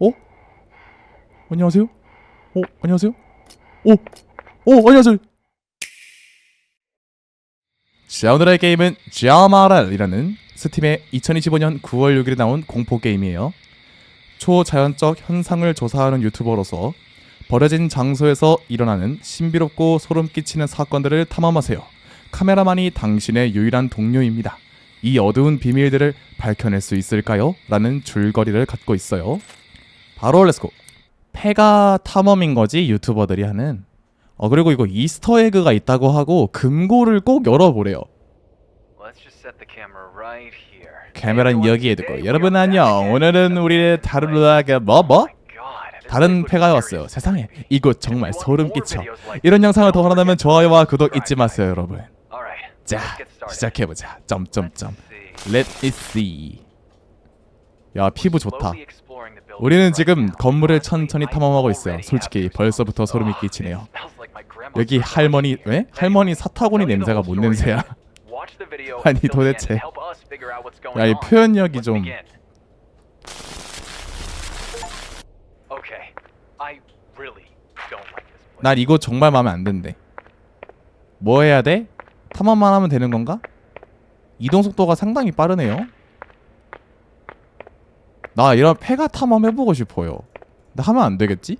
어? 안녕하세요? 어? 안녕하세요? 오! 오! 안녕하세요! 자 오늘의 게임은 자마랄이라는 스팀의 2025년 9월 6일에 나온 공포 게임이에요. 초자연적 현상을 조사하는 유튜버로서 버려진 장소에서 일어나는 신비롭고 소름 끼치는 사건들을 탐험하세요. 카메라만이 당신의 유일한 동료입니다. 이 어두운 비밀들을 밝혀낼 수 있을까요? 라는 줄거리를 갖고 있어요. 바로 렛츠고. 폐가 탐험인 거지 유튜버들이 하는. 어 그리고 이거 이스터 에그가 있다고 하고 금고를 꼭 열어보래요. Let's just set the camera right here. 카메라는 여기에 두고 여러분 안녕. 오늘은 우리의 다루라가 뭐 뭐? 다른 폐가 왔어요. 세상에 이곳 정말 소름 끼쳐. 이런 영상을 더 원한다면 좋아요와 구독 잊지 마세요, 여러분. 자, 시작해 보자. 점점점. Let it see. 야, 피부 좋다. 우리는 지금 건물을 천천히 탐험하고 있어요. 솔직히 벌써부터 소름이 끼치네요. 여기 할머니 왜? 할머니 사타구니 냄새가 뭔 냄새야? 아니, 도대체. 야, 이 표현력이 좀 난 이거 정말 마음에 안 든대. 뭐 해야 돼? 탐험만 하면 되는 건가? 이동 속도가 상당히 빠르네요. 나 이런 폐가 탐험 해보고 싶어요. 근데 하면 안 되겠지?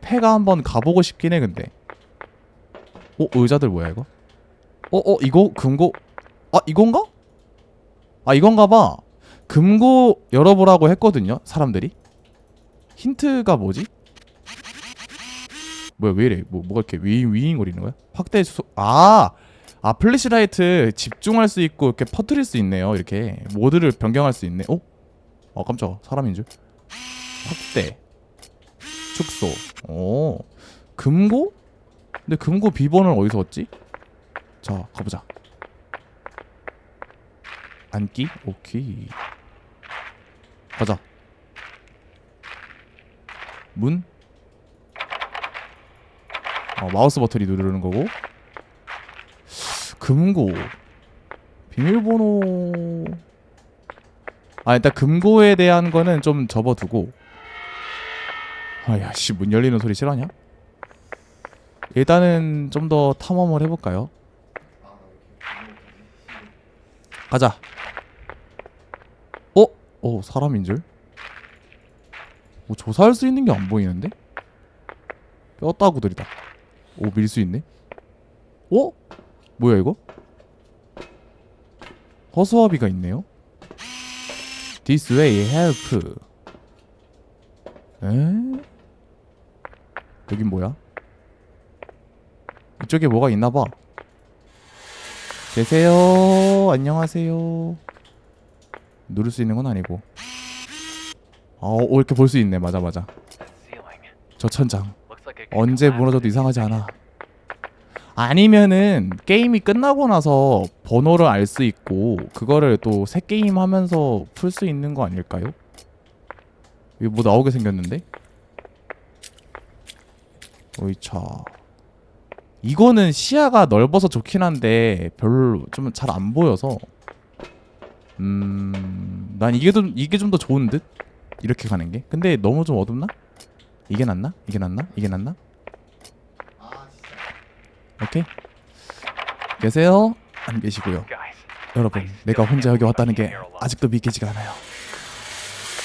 폐가 한번 가보고 싶긴 해 근데. 어 의자들 뭐야 이거? 어어 이거 금고? 아 이건가? 아 이건가 봐. 금고 열어보라고 했거든요 사람들이. 힌트가 뭐지? 뭐야 왜 이래? 뭐 뭐가 이렇게 위잉 위잉 거리는 거야? 확대 소 아. 아 플래시라이트 집중할 수 있고 이렇게 퍼뜨릴 수 있네요. 이렇게 모드를 변경할 수 있네. 어? 아 깜짝아 사람인 줄. 확대. 축소. 오. 금고? 근데 금고 비번을 어디서 얻지? 자 가보자. 앉기? 오케이. 가자. 문? 어, 마우스 버튼이 누르는 거고 금고 비밀번호 아 일단 금고에 대한 거는 좀 접어두고 아야 씨 문 열리는 소리 싫어하냐? 일단은 좀 더 탐험을 해볼까요? 가자 어? 어 사람인 줄? 뭐 조사할 수 있는 게 안 보이는데? 뼈다구들이다 오 밀 수 있네 어? 뭐야 이거? 허수아비가 있네요 This way help. 에? 여긴 뭐야? 이쪽에 뭐가 있나봐. 계세요. 안녕하세요. 누를 수 있는 건 아니고. 아 어, 이렇게 볼 수 있네. 맞아 맞아. 저 천장. 언제 무너져도 이상하지 않아. 아니면은 게임이 끝나고 나서 번호를 알 수 있고 그거를 또 새 게임 하면서 풀 수 있는 거 아닐까요? 이거 뭐 나오게 생겼는데? 오이차. 이거는 시야가 넓어서 좋긴 한데 별로 좀 잘 안 보여서 음, 난 이게 좀 이게 좀 더 좋은 듯 이렇게 가는 게. 근데 너무 좀 어둡나? 이게 낫나? 이게 낫나? 이게 낫나? 오케이. 계세요? 안 계시고요. 여러분, 내가 혼자 여기 왔다는 게 아직도 믿기지가 않아요.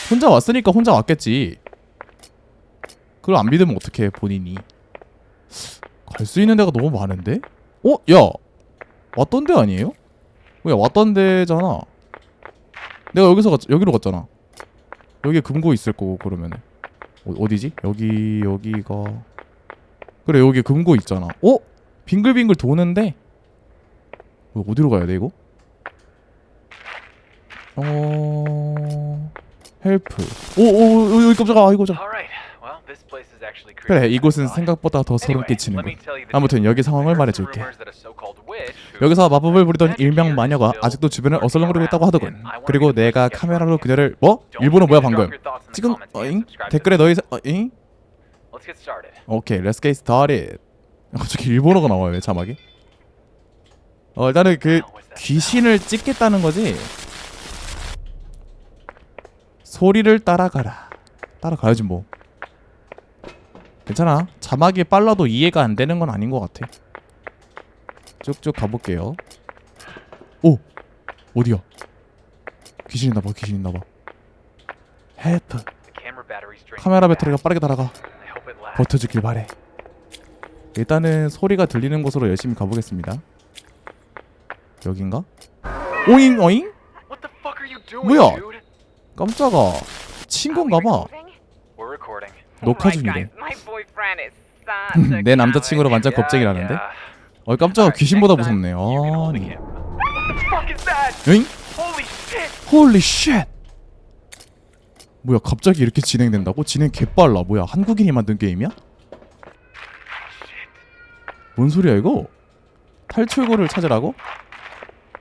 혼자 왔으니까 혼자 왔겠지. 그걸 안 믿으면 어떡해 본인이. 갈 수 있는 데가 너무 많은데? 어? 야! 왔던 데 아니에요? 야 왔던 데잖아. 내가 여기서 갔, 여기로 갔잖아. 여기에 금고 있을 거고 그러면은. 어, 어디지? 여기 여기가 그래 여기 금고 있잖아. 어? 빙글빙글 도는데 어, 어디로 가야 돼 이거? 어 헬프. 오오 여기 깜짝아 아이고 자. 그래 이곳은 생각보다 더 소름 끼치는 곳. 아무튼 여기 상황을 말해줄게. 여기서 마법을 부리던 일명 마녀가 아직도 주변을 어슬렁거리고 있다고 하더군. 그리고 내가 카메라로 그녀를 뭐? 일본어 뭐야 방금? 지금 어잉? 댓글에 너희 사- 어잉? 오케이, let's get started. 갑자기 일본어가 나와요 왜 자막이? 어 일단은 그 귀신을 찍겠다는 거지. 소리를 따라가라. 따라가야지 뭐 괜찮아 자막이 빨라도 이해가 안 되는 건 아닌 것 같아 쭉쭉 가볼게요 오 어디야 귀신 있나봐 귀신 있나봐 헬프 카메라. 배터리가 빠르게 날아가. 버텨주길 바래 일단은 소리가 들리는 곳으로 열심히 가보겠습니다 여긴가? 오잉 어잉? Doing, 뭐야? 깜짝아 친구인가봐 We're recording. 녹화 중이래 내. 남자친구로 완전 겁쟁이라는데? 어 깜짝아 귀신보다 무섭네 아니 camera. What the fuck is that? 어잉? Holy shit! 홀리 쉣 뭐야 갑자기 이렇게 진행된다고? 진행 개빨라 뭐야 한국인이 만든 게임이야? 뭔 소리야 이거? 탈출구를 찾으라고?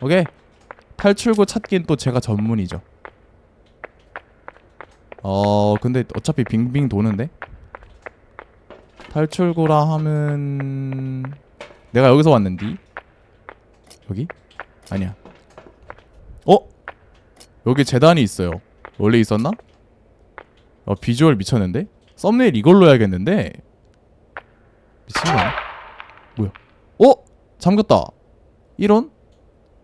오케이 탈출구 찾기는 또 제가 전문이죠 어 근데 어차피 빙빙 도는데 탈출구라 하면 내가 여기서 왔는디 여기? 아니야 어? 여기 재단이 있어요. 원래 있었나? 어, 비주얼 미쳤는데? 썸네일 이걸로 해야겠는데? 미친 거 아니야? 어? 잠겼다. 1원?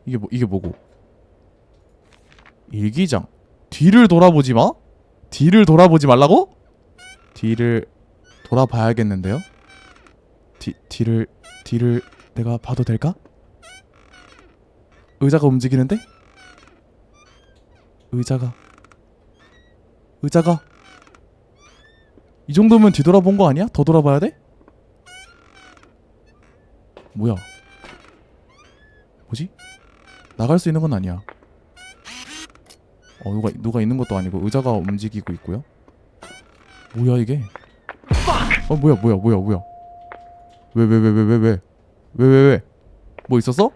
이게 뭐, 이게 뭐고? 일기장. 뒤를 돌아보지 마? 뒤를 돌아보지 말라고? 뒤를 돌아봐야겠는데요? 뒤, 뒤를, 뒤를 내가 봐도 될까? 의자가 움직이는데? 의자가 의자가 이 정도면 뒤돌아본 거 아니야? 더 돌아봐야 돼? 뭐야? 뭐지? 나갈 수 있는 건 아니야. 어, 누가, 누가 있는 것도 아니고 의자가 움직이고 있고요. 뭐야 이게? 어, 뭐야, 뭐야, 뭐야, 뭐야? 왜, 왜, 왜, 왜, 왜, 왜? 왜, 왜, 왜? 뭐 있었어?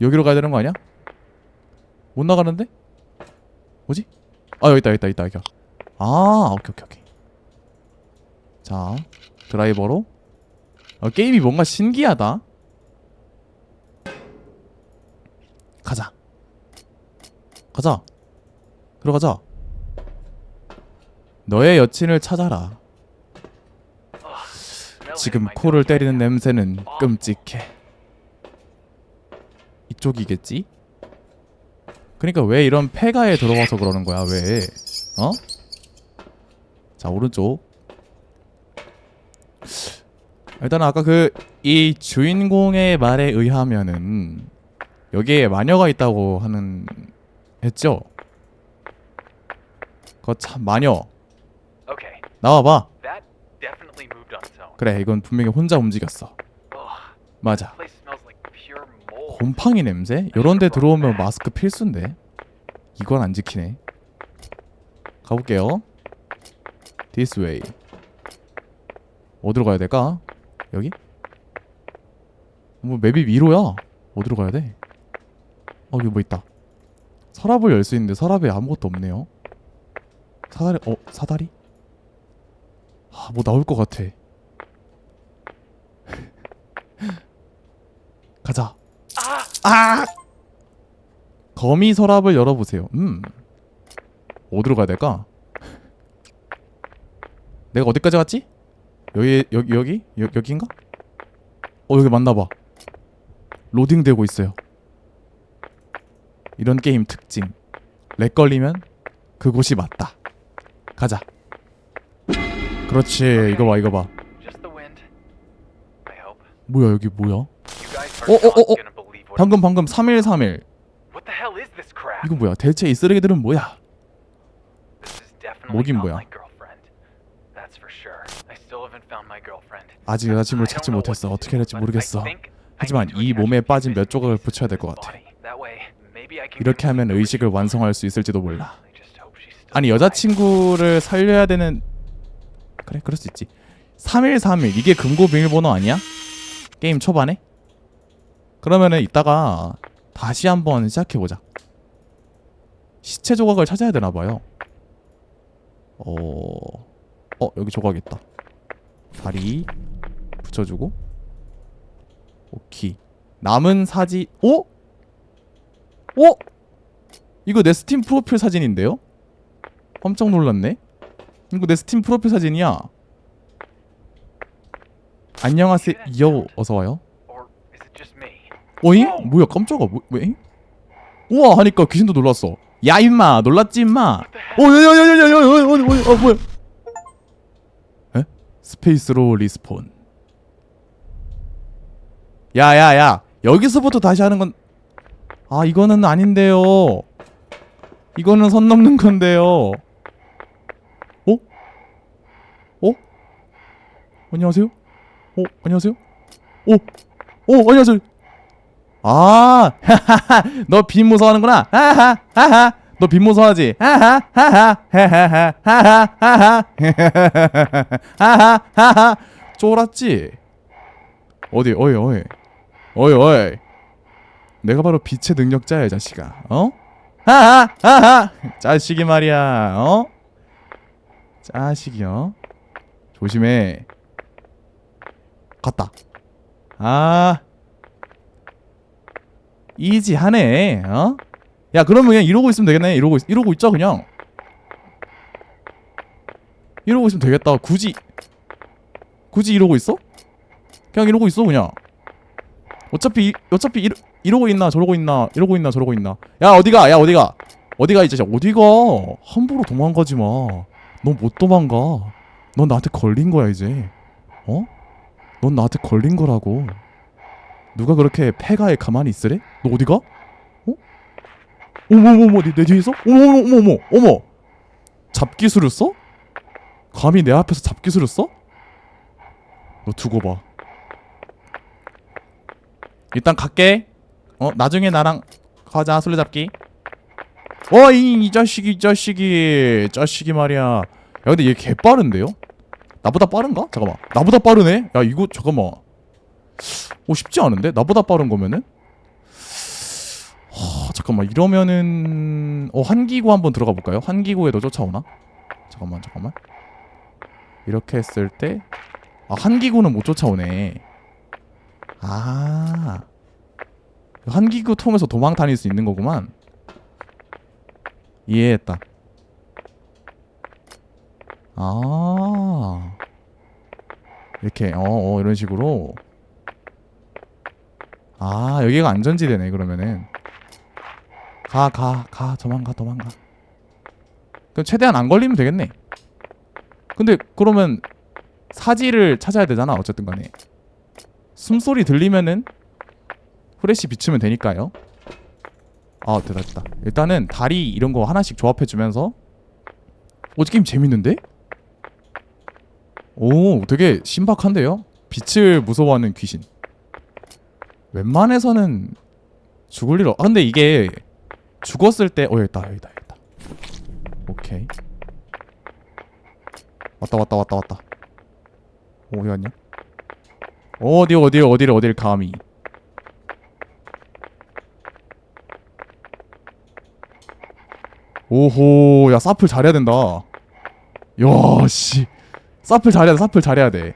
여기로 가야 되는 거 아니야? 못 나가는데? 뭐지? 아, 여기 있다, 여기 있다, 여기 있다. 여기. 아, 오케이, 오케이, 오케이. 자, 드라이버로 어, 게임이 뭔가 신기하다. 가자. 가자. 들어가자. 너의 여친을 찾아라. 지금 코를 때리는. 냄새는 끔찍해. 이쪽이겠지? 그러니까 왜 이런 폐가에 들어가서 그러는 거야 왜? 어? 자 오른쪽 일단 아까 그 이 주인공의 말에 의하면은 여기에 마녀가 있다고 하는 했죠? 그거 참 마녀 Okay, 나와봐 that definitely moved on its own. 그래 이건 분명히 혼자 움직였어 Ugh, 맞아 place smells like pure mold. 곰팡이 냄새? 이런 데 들어오면 마스크 필수인데 이건 안 지키네 가볼게요 This way 어디로 가야 될까? 여기? 뭐 맵이 위로야 어디로 가야 돼? 어 여기 뭐 있다 서랍을 열 수 있는데 서랍에 아무것도 없네요 사다리 어 사다리? 아 뭐 나올 것 같아 가자 아! 거미 서랍을 열어보세요. 음. 어디로 가야 될까? 내가 어디까지 갔지? 여기 여기 여기 여, 여기인가? 어 여기 맞나봐. 로딩되고 있어요. 이런 게임 특징. 렉 걸리면 그곳이 맞다. 가자. 그렇지. 이거 봐 이거 봐. 뭐야 여기 뭐야? Oh, oh, oh, oh. what. 방금 방금 3일3일. What the hell is this crap? 이거 뭐야? 대체 이 쓰레기들은 뭐야? 뭐긴 뭐야. 아직 여자친구를 찾지 못했어. 어떻게 해야 I 모르겠어. 하지만 이 몸에 빠진 몇 조각을 붙여야 될 것 같아. 이렇게 하면 의식을. 완성할 수 있을지도 몰라. 아니. 여자친구를 살려야 되는 그래 그럴 수 있지 3일 3일 이게 금고 비밀번호 아니야? 게임 초반에? 그러면은 이따가 다시 한번 시작해보자 시체 조각을 찾아야 되나봐요 어... 어 여기 조각 있다 다리 붙여주고 오키 남은 사진 오? 오? 이거 내 스팀 프로필 사진인데요? 깜짝 놀랐네 이거 내 스팀 프로필 사진이야 안녕하세요 요 어서와요 어잉? 뭐야 깜짝아 뭐, 왜? 우와 하니까 귀신도 놀랐어 야 임마 놀랐지 임마 오야야야야야야야 어, 뭐야 에? 스페이스로 리스폰 야야야 여기서부터 다시 하는 건 아 이거는 아닌데요 이거는 선 넘는 건데요 어? 어? 안녕하세요? 어? 안녕하세요? 어? 어 안녕하세요 아, 너 빈 무서워하는구나. 하하, 하하, 너 빈 무서워하지. 하하, 하 하, 하 하하, 하하, 하하, 하하, 하하, 쫄았지. 어디, 어이, 어이, 어이, 어이. 내가 바로 빛의 능력자야, 이 자식아. 어? 하하, 하하, 자식이 말이야. 어? 자식이요. 조심해. 갔다. 아. 이지하네. 어? 야, 그러면 그냥 이러고 있으면 되겠네. 이러고 있, 이러고 있자 그냥. 이러고 있으면 되겠다. 굳이 굳이 이러고 있어? 그냥 이러고 있어 그냥. 어차피 이- 어차피 이러, 이러고 있나 저러고 있나 이러고 있나 저러고 있나. 야 어디가? 야 어디가? 어디가 이 자식 어디가? 함부로 도망가지 마. 너못 도망가. 넌 나한테 걸린 거야 이제. 어? 넌 나한테 걸린 거라고. 누가 그렇게 폐가에 가만히 있으래? 너 어디가? 어? 어머 어머 어머 내, 내 뒤에 있어? 어머 어머 어머 어머 어머 잡기술을 써? 감히 내 앞에서 잡기술을 써? 너 두고 봐 일단 갈게 어 나중에 나랑 가자 술래잡기 어이 이 자식이 이 자식이 자식이 말이야 야 근데 얘 개 빠른데요? 나보다 빠른가? 잠깐만 나보다 빠르네? 야 이거 잠깐만 오 쉽지 않은데? 나보다 빠른 거면은? 하, 잠깐만 이러면은 어 한기구 한번 들어가 볼까요? 한기구에도 쫓아오나? 잠깐만 잠깐만 이렇게 했을 때 아 한기구는 못 쫓아오네 아. 한기구 통해서 도망 다닐 수 있는 거구만. 이해했다. 아. 이렇게 어, 어 이런 식으로. 아 여기가 안전지대네 그러면은. 가 가가 도망가 도망가. 그럼 최대한 안 걸리면 되겠네. 근데 그러면 사지를 찾아야 되잖아 어쨌든 간에 숨소리 들리면은 후레쉬 비추면 되니까요. 아 됐다. 일단은 다리 이런 거 하나씩 조합해 주면서. 오 게임 재밌는데? 오 되게 신박한데요? 빛을 무서워하는 귀신. 웬만해서는 죽을 일 없... 아 근데 이게 죽었을 때... 어 여기다 여기다 여기다. 오케이. 왔다 왔다 왔다 왔다. 어, 어디 갔냐? 어디 어디 어디를 어디를 감히. 오호 야 사플 잘해야 된다. 야씨. 사플 잘해야 돼 사플 잘해야 돼.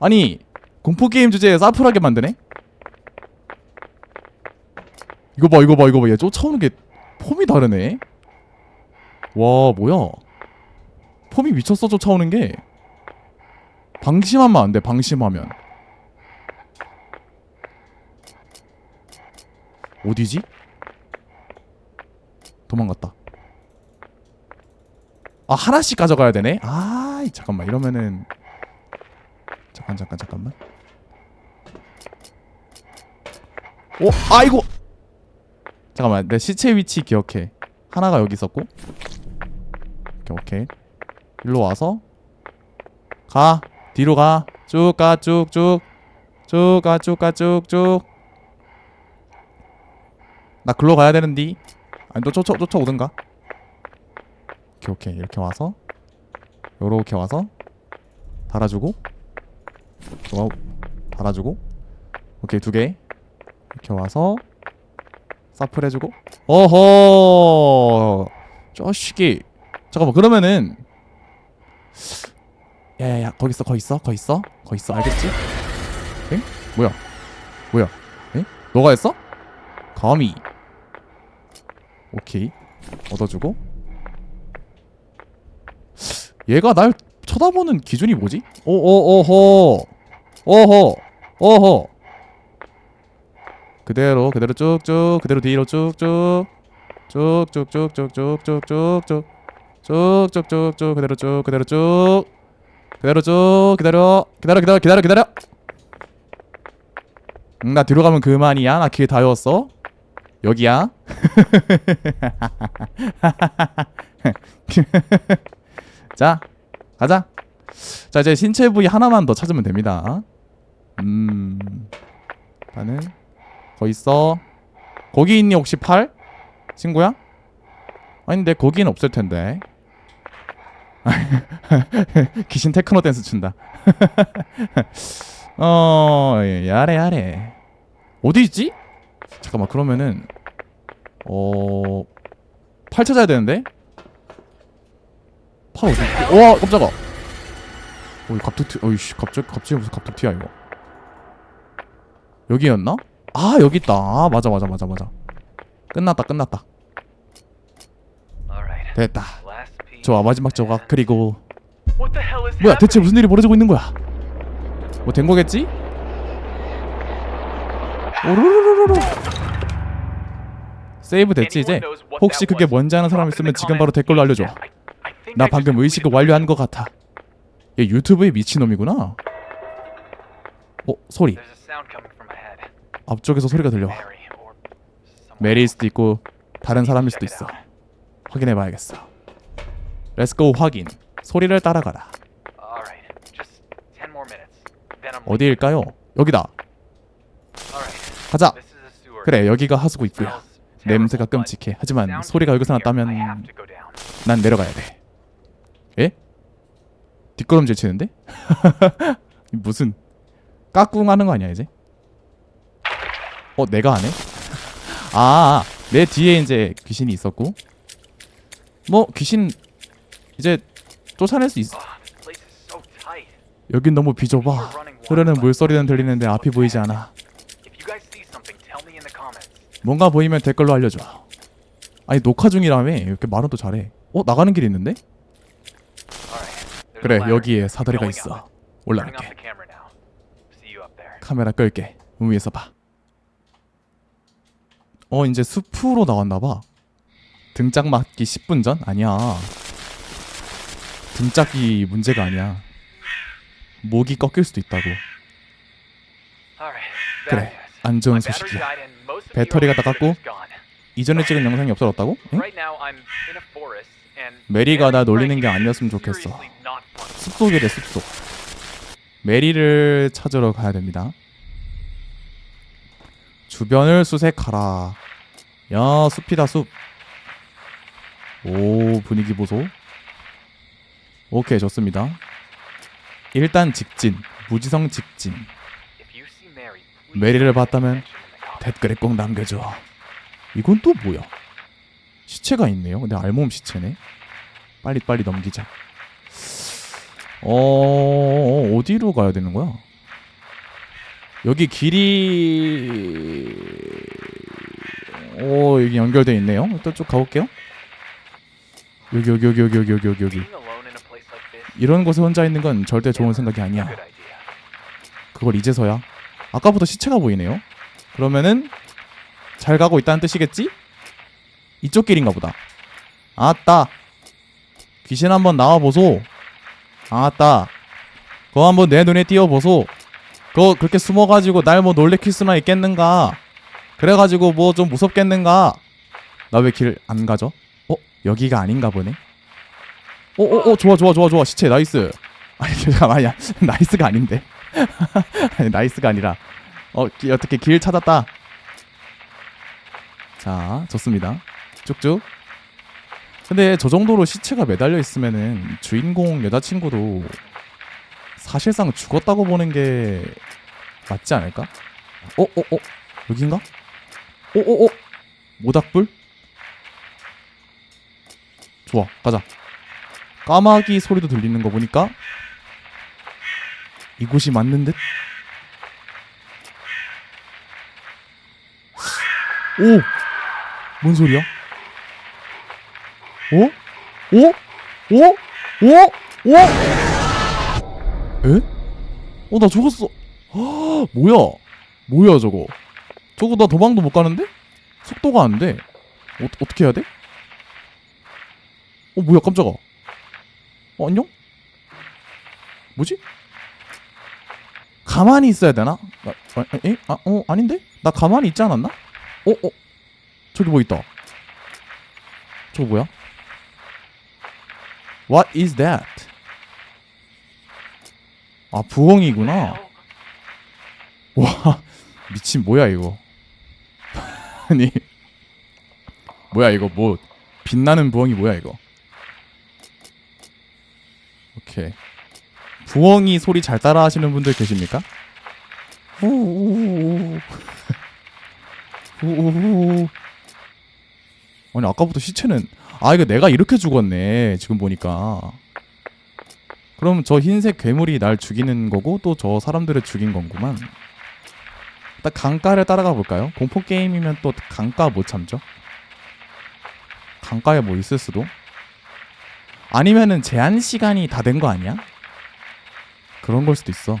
아니 공포게임 주제에 사플하게 만드네? 이거 봐 이거 봐 이거 봐얘 쫓아오는 게 폼이 다르네. 와 뭐야? 폼이 미쳤어 쫓아오는 게? 방심하면 안 돼 방심하면 어디지? 도망갔다. 아 하나씩 가져가야 되네? 아 잠깐만. 이러면은 잠깐 잠깐 잠깐만. 오 아이고! 잠깐만. 내 시체 위치 기억해. 하나가 여기 있었고. 오케이 오케이. 일로 와서 가. 뒤로 가 쭉 가 쭉 쭉. 쭉 가 쭉 가 쭉쭉 나 글로 가야 되는디. 아니 너 쫓아 쫓아오든가. 오케이 오케이. 이렇게 와서. 요렇게 와서. 달아주고. 와 달아주고. 오케이 두 개. 이렇게 와서. 사플 해주고. 어허! 저식이. 잠깐만 그러면은. 야야야 거기 있어 거기 있어 거기 있어 거기 있어. 알겠지? 엥? 뭐야? 뭐야? 에? 너가 했어? 감히 오케이. 얻어주고. 얘가 날 쳐다보는 기준이 뭐지? 오오오호 오호 오호 그대로 그대로 쭉쭉 그대로 뒤로 쭉쭉. 쭉쭉쭉쭉쭉쭉쭉쭉. 쭉쭉쭉쭉 그대로 쭉 그대로 쭉. 그대로 쭉 기다려. 기다려 기다려 기다려. 기다려 응, 나 뒤로 가면 그만이야. 나 길 다 외웠어 여기야? 자 가자. 자 이제 신체 부위 하나만 더 찾으면 됩니다. 음 나는 거 있어. 거기 있니 혹시 팔? 친구야? 아닌데 거기는 없을 텐데. 귀신 테크노 댄스 춘다. 어 예, 야래 야래. 어디 있지? 잠깐만 그러면은 어 팔 찾아야 되는데 팔 어디? 와 깜짝아 어이 갑툭튀 어이씨 갑자기 갑자기 무슨 갑툭튀야 이거 여기였나? 아 여기 있다 아 맞아 맞아 맞아 맞아 끝났다 끝났다. 됐다. 좋아 마지막 조각 그리고 뭐야 대체? 무슨 일이 벌어지고 있는 거야 뭐 된 거겠지? 오르르르르르 세이브 됐지 이제 혹시 그게? 뭔지 아는 사람 있으면 지금 바로. 댓글로 알려줘 나 방금 의식을 완료한 것 같아 얘 유튜브의 미친놈이구나 어 소리. 앞쪽에서 소리가 들려 메리일. 수도 있고 다른 사람일 수도 있어 확인해봐야겠어 렛츠고 확인 소리를 따라가라 Alright. Just 10 more minutes. Then I'm 어디일까요? 여기다. 가자. 그래 여기가 하수구 입구야 냄새가 끔찍해 하지만 소리가 여기서 났다면. 난 내려가야 돼 예? 뒷걸음질 치는데? 무슨 까꿍 하는 거 아니야 이제? 어 내가 하네? 아, 내 뒤에 이제 귀신이 있었고 뭐 귀신 이제 쫓아낼 수 있어 Ah. 여긴 너무 비좁아 흐르는 물소리는 들리는데 앞이 보이지 않아 뭔가 보이면 댓글로 알려줘 아니 녹화 중이라며 이렇게 말은 또 잘해 어? 나가는 길이 있는데? 그래. 여기에 사다리가 있어 올라갈게. 카메라 끌게 위에서 봐. 어 이제 숲으로 나왔나봐. 등짝 맞기 10분 전? 아니야. 등짝이 문제가 아니야. 목이 꺾일 수도 있다고. 그래. 안 좋은 소식이야. 배터리가 is gone. 이전에 찍은 영상이 없어졌다고? 응? 메리가 나 놀리는 게 아니었으면 좋겠어. 숲속이래 숲속. 메리를 찾으러 가야 됩니다. 주변을 수색하라. 야 숲이다 숲. 오 분위기 보소. 오케이 좋습니다. 일단 직진 무지성 직진. 메리를 봤다면. 댓글에 꼭 남겨줘. 이건 또 뭐야? 시체가 있네요. 근데 알몸 시체네. 빨리 빨리 넘기자. 어 어디로 가야 되는 거야? 여기 길이 오 여기 연결돼 있네요. 일단 쭉 가볼게요. 여기 여기 여기 여기 여기 여기 여기 여기 이런 곳에 혼자 있는 건 절대 좋은 생각이 아니야. 그걸 이제서야 아까부터 시체가 보이네요. 그러면은 잘 가고 있다는 뜻이겠지? 이쪽 길인가 보다. 아따. 귀신 한번 나와보소. 아따. 그거 한번 내 눈에 띄어보소. 그거 그렇게 숨어가지고 날 뭐 놀래킬 수나 있겠는가? 그래가지고 뭐 좀 무섭겠는가? 나 왜 길 안 가죠? 어? 여기가 아닌가 보네? 어어어 좋아 좋아 좋아 좋아. 시체 나이스. 아니 잠깐만요 나이스가 아닌데 아니, 나이스가 아니라 어 기- 어떻게 길 찾았다. 자 좋습니다. 쭉쭉. 근데 저 정도로 시체가 매달려 있으면은 주인공 여자친구도 사실상 죽었다고 보는 게 맞지 않을까? 어, 어, 어, 여긴가? 어, 어, 어, 모닥불? 좋아, 가자. 까마귀 소리도 들리는 거 보니까 이곳이 맞는 듯? 오! 뭔 소리야? 어? 오? 오? 오? 오? 오! 에? 어, 나 죽었어. 아, 뭐야? 뭐야, 저거? 저거 나 도망도 못 가는데? 속도가 안 돼. 어, 어떻게 해야 돼? 어, 뭐야, 깜짝아. 어, 안녕? 뭐지? 가만히 있어야 되나? 나, 아, 에? 아, 어, 아닌데? 나 가만히 있지 않았나? 어, 어, 저기 뭐 있다. 저거 뭐야? What is that? 아, 부엉이구나. 와, 미친 뭐야 이거? 아니, 뭐야 이거 뭐 빛나는 부엉이 뭐야 이거? 오케이. 부엉이 소리 잘 따라 하시는 분들 계십니까? 아니 아까부터 시체는 아 이거 내가 이렇게 죽었네 지금 보니까 그럼 저 흰색 괴물이 날 죽이는 거고 또 저 사람들을 죽인 건구만 딱 강가를 따라가 볼까요? 공포 게임이면 또 강가 못 참죠 강가에 뭐 있을 수도 아니면은 제한 시간이 다 된 거 아니야? 그런 걸 수도 있어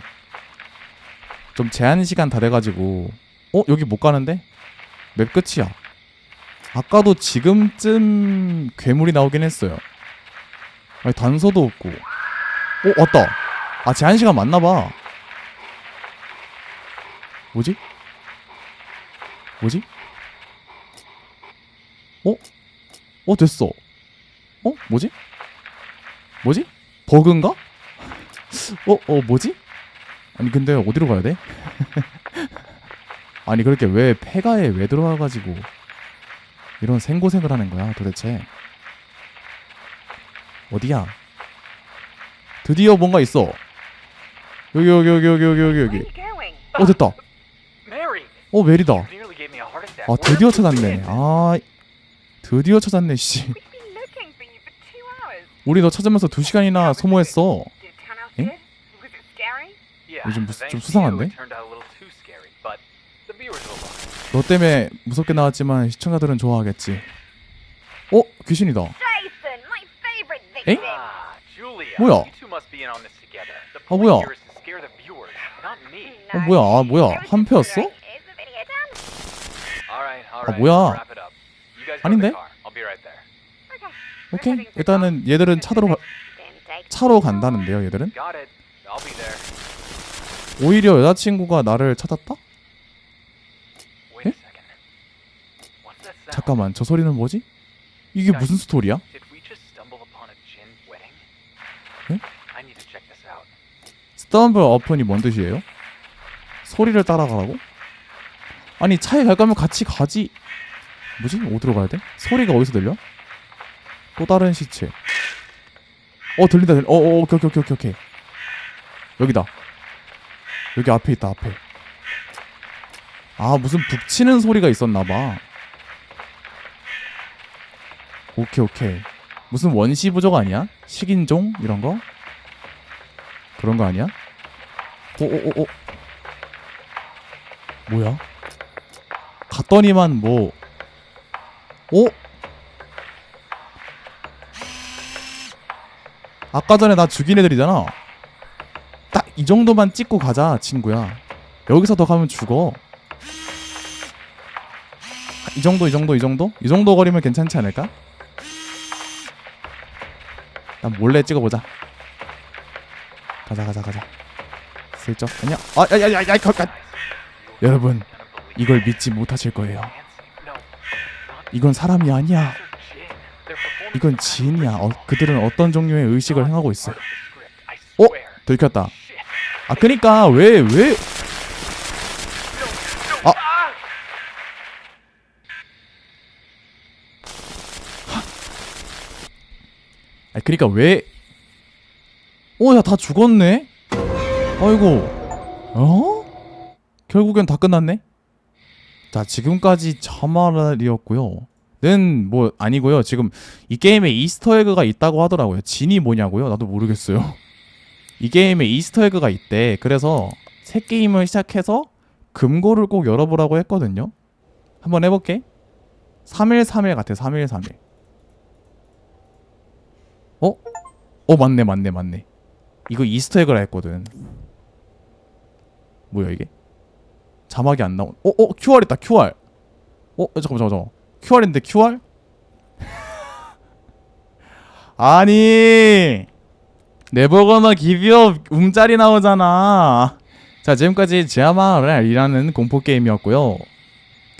좀 제한 시간 다 돼가지고 어 여기 못 가는데 맵 끝이야 아까도 지금쯤 괴물이 나오긴 했어요. 아니 단서도 없고. 어 왔다. 아 제한 시간 맞나 봐. 뭐지? 뭐지? 어? 어 됐어. 어 뭐지? 뭐지? 버그인가? 어 어 뭐지? 아니 근데 어디로 가야 돼? 아니 그렇게 왜 폐가에 왜 들어와가지고 이런 생고생을 하는 거야 도대체? 어디야? 드디어 뭔가 있어. 여기 여기 여기 여기 여기 여기 여기? 어 됐다. 어 메리다. 아 드디어 찾았네. 아 드디어 찾았네 씨. 우리 너 찾으면서 두 시간이나 소모했어 요즘 무슨- 좀 수상한데? 너 때문에 무섭게 나왔지만 시청자들은 좋아하겠지 어 귀신이다 Eh? Ah, Julia. 뭐야? 아, 뭐야? 어 뭐야 아 뭐야 한 all 아. 뭐야? 아닌데? 오케이 일단은 얘들은 차로 가, 차로 간다는데요 얘들은 오히려 여자친구가 나를 찾았다? Sound? 잠깐만 저 소리는 뭐지? 이게 무슨 스토리야? Out. 스탬블 어픈이 뭔 뜻이에요? 소리를 따라가라고? 아니 차에 갈 거면 같이 가지 뭐지? 어디로 가야 돼? 소리가 어디서 들려? 또 다른 시체 어 들린다 들린다 어어 오케이 오케이 오케이 오케이 여기다 여기 앞에 있다 앞에 아 무슨 북치는 소리가 있었나봐 오케이 오케이 무슨 원시 부족 아니야? 식인종 이런 거? 그런 거 아니야? 오오오오 뭐야? 갔더니만 뭐 오? 아까 전에 나 죽인 애들이잖아 딱 이 정도만 찍고 가자 친구야 여기서 더 가면 죽어 이 정도 이 정도 이 정도? 이 정도 거리면 괜찮지 않을까? 난 몰래 찍어보자 가자 가자 가자 슬쩍 아니야 아야야야야. 여러분 이걸 믿지 못하실 거예요 이건 사람이 아니야 이건 지인이야 어, 그들은 어떤 종류의 의식을 행하고 있어요 어? 들켰다. 아 그니까 왜 왜? 아 아 그니까 왜? 어, 야, 다 죽었네? 아이고, 어? 결국엔 다 끝났네? 자, 지금까지 저말이었고요. 는 뭐 아니고요. 지금 이 게임에 이스터 에그가 있다고 하더라고요. 진이 뭐냐고요? 나도 모르겠어요. 이 게임에 이스터 에그가 있대. 그래서 새 게임을 시작해서 금고를 꼭 열어보라고 했거든요. 한번 해볼게. 313일 같아. 313일. 어? 어 맞네 맞네 맞네. 이거 이스터 에그라 했거든. 뭐야 이게? 자막이 안 나온. 어어 QR 있다 QR. 어 잠깐만 잠깐만. 잠깐만. QR인데 QR? 아니 네버거너 기비업 움짤이 나오잖아. 자 지금까지 지하마을이라는 공포 게임이었고요.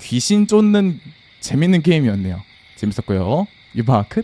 귀신 쫓는 재밌는 게임이었네요. 재밌었고요. 유바크